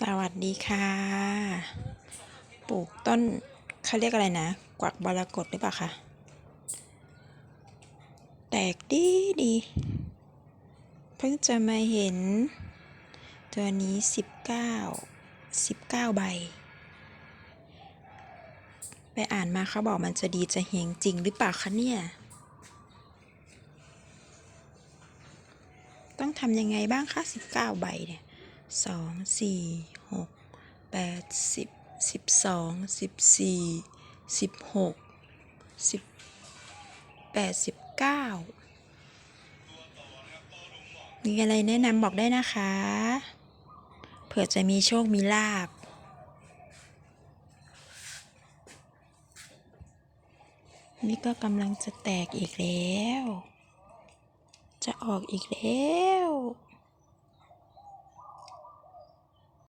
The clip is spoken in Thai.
สวัสดีค่ะ ปลูกต้นเขาเรียกอะไรนะ กวักบรากตหรือเปล่าคะแตกดีดี เพิ่งจะมาเห็น ตัวนี้สิบเก้าสิบเก้าใบ ไปอ่านมาเขาบอกมันจะดีจะเฮงจริงหรือเปล่าคะเนี่ย ต้องทำยังไงบ้างคะสิบเก้าใบเนี่ย สองสี่หกแปดสิบสิบสองสิบสี่สิบหกสิบแปดสิบเก้ามีอะไรแนะนำบอกได้นะคะ เผื่อจะมีโชคมีลาบนี่ก็กำลังจะแตกอีกแล้ว จะออกอีกแล้ว